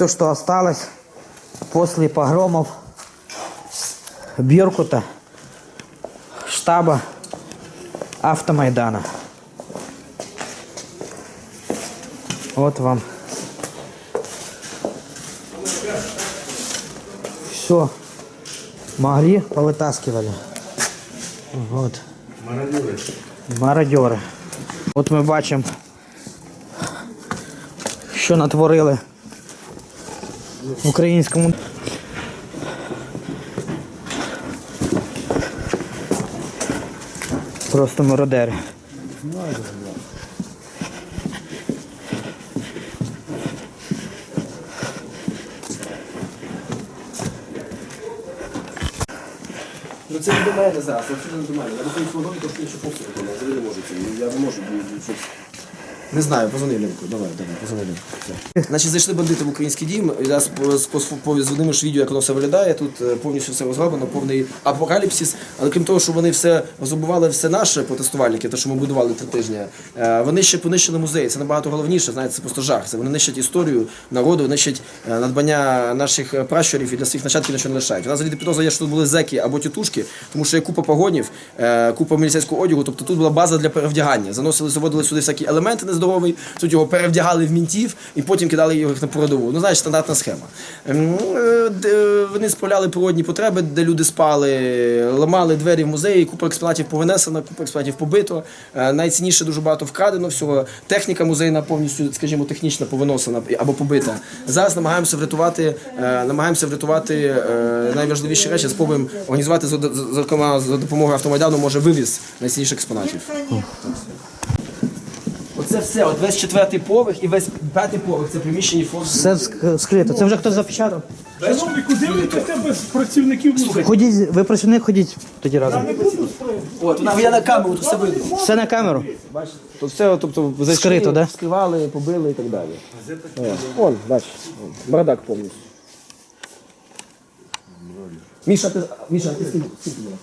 все, что осталось после погромов Беркута, штаба Автомайдана. Вот вам. Все. Могли, повытаскивали. Вот. Мародьори. От ми бачимо, що натворили українському. Просто мародери. Ну це не до мене зараз, абсолютно не до мене. Я виходить свого то що виконую, взагалі не можу. Я не можу, щоб... Не знаю, позвони Ленку, давай, давай, позвони Ленку. Значить, зайшли бандити в український дім, по- по- відео, як воно все виглядає, тут е, повністю все розроблено, повний апокаліпсис, але крім того, що вони все розробували все наше протестувальники, те, що ми будували три тижні, е, вони ще понищили музей, це набагато головніше, знаєте, це просто жах. Це вони нищать історію народу, нищать е, надбання наших пращурів і для своїх нащадків нічого не лишають. У нас взагалі підозра є, що тут були зеки або тітушки, тому що є купа погонів, купа міліцейського одягу, тобто тут була база для перевдягання. Заносили, заводили сюди всякі елементи нездорові, тут його перевдягали в мінтів і потім кидали його на передову. Ну, знаєш, стандартна схема. Ем, е, Вони справляли природні потреби, де люди спали, ламали двері в музеї, купа експонатів повинесена, купа експонатів побито. Е, Найцінніше дуже багато вкрадено всього. Техніка музейна повністю, скажімо, технічно повиносена або побита. Зараз намагаємося врятувати, е, намагаємося врятувати найважливіші речі. Спробуємо організувати за- за допомогою автомайдану, може вивіз найцінніших експонатів. Оце все, от весь четвертий поверх і весь п'ятий поверх це приміщення фонду. Все ск- скрито. Це вже хтось запечатав. Шановні, куди ви йдете без працівників музею? Ходіть, ви працівник, ходіть тоді разом. От, вона я на камеру, тут все видно. Все на камеру. Бачите? Тут все, тобто, зайшли, Скрито, да? вскривали, побили і так далі. О, Вон, бач, бардак повністю. Міша, ти, Міша, ти скільки? скільки було?